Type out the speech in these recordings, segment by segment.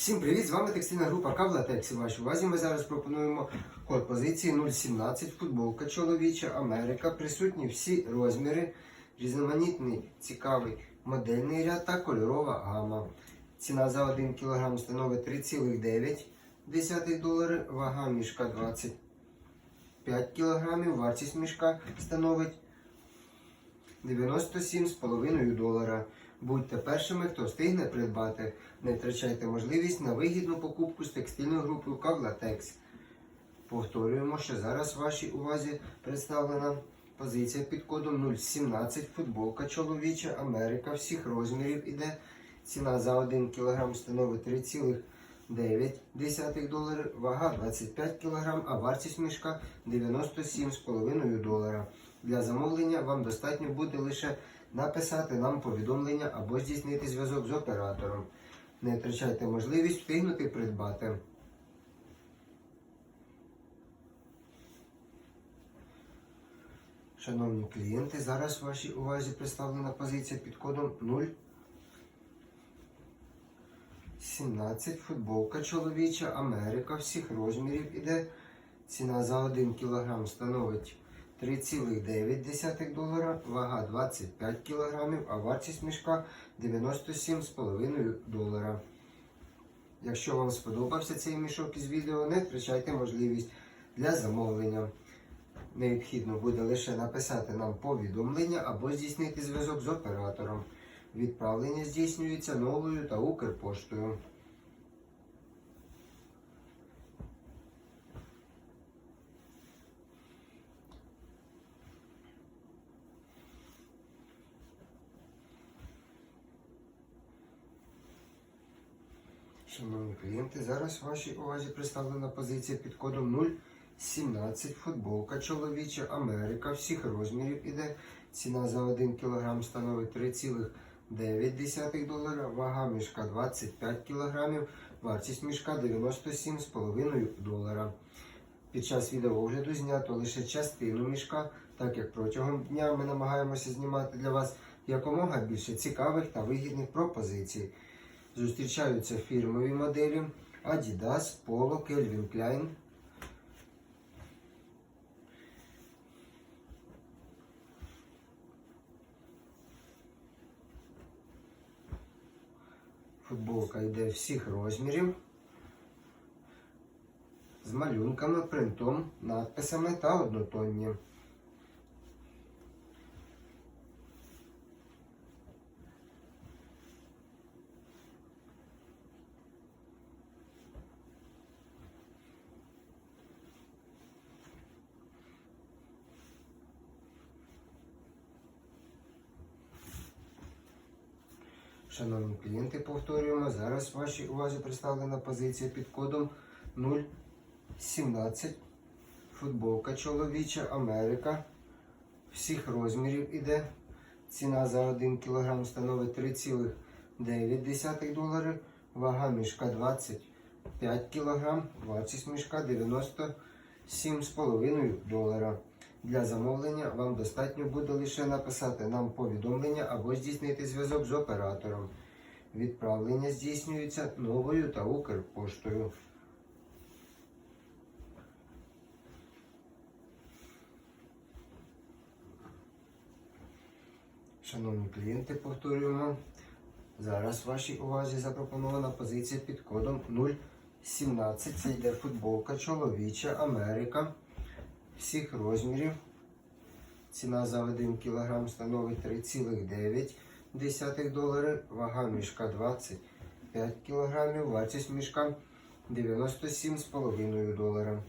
Всім привіт! З вами текстильна група Кавлатекс. І вашій увазі ми зараз пропонуємо код позиції 017, футболка чоловіча, Америка. Присутні всі розміри, різноманітний, цікавий модельний ряд та кольорова гама. Ціна за 1 кг становить 3,9 долари, вага мішка 25 кг, вартість мішка становить 97,5 долара. Будьте першими, хто встигне придбати. Не втрачайте можливість на вигідну покупку з текстильною групою Кавлатекс. Повторюємо, що зараз в вашій увазі представлена позиція під кодом 017 футболка чоловіча Америка всіх розмірів іде. Ціна за 1 кг становить 3,9 долари, вага 25 кг, а вартість мішка 97,5 долара. Для замовлення вам достатньо буде лише написати нам повідомлення або здійснити зв'язок з оператором. Не втрачайте можливість встигнути придбати. Шановні клієнти, зараз вашій увазі представлена позиція під кодом 0. 17 футболка чоловіча Америка всіх розмірів іде. Ціна за 1 кг становить 3,9 долара, вага 25 кг, а вартість мішка 97,5 долара. Якщо вам сподобався цей мішок із відео, не втрачайте можливість для замовлення. Необхідно буде лише написати нам повідомлення або здійснити зв'язок з оператором. Відправлення здійснюється новою та Укрпоштою. Шановні клієнти, зараз вашій увазі представлена позиція під кодом 017 футболка чоловіча Америка всіх розмірів іде. Ціна за 1 кг становить 3,9 долара, вага мішка 25 кг, вартість мішка 97,5 долара. Під час відеоогляду знято лише частину мішка, так як протягом дня ми намагаємося знімати для вас якомога більше цікавих та вигідних пропозицій. Зустрічаються фірмові моделі Adidas, Polo, Calvin Klein. Футболка йде всіх розмірів з малюнками, принтом, надписами та однотонні. Шановні клієнти, повторюємо, зараз вашій увазі представлена позиція під кодом 017. Футболка чоловіча Америка. Всіх розмірів іде. Ціна за 1 кг становить 3,9 долари. Вага мішка 25 кг. Вартість мішка 97,5 долара. Для замовлення вам достатньо буде лише написати нам повідомлення або здійснити зв'язок з оператором. Відправлення здійснюється новою та Укрпоштою. Шановні клієнти, повторюємо. Зараз вашій увазі запропонована позиція під кодом 017. Це йде футболка чоловіча Америка всіх розмірів. Ціна за 1 кг становить 3,9 долари, вага мішка 25 кг, вартість мішка 97,5 долара.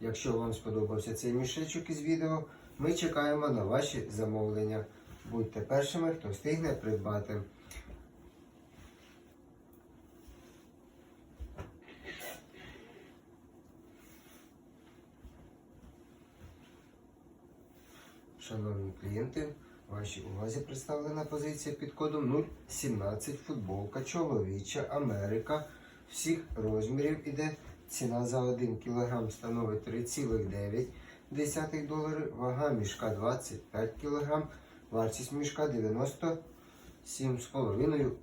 Якщо вам сподобався цей мішечок із відео, ми чекаємо на ваші замовлення. Будьте першими, хто встигне придбати. Шановні клієнти, вашій увазі представлена позиція під кодом 017 футболка чоловіча Америка всіх розмірів іде. Ціна за 1 кг становить 3,9 долари, вага мішка 25 кг, вартість мішка 97,5 доларів.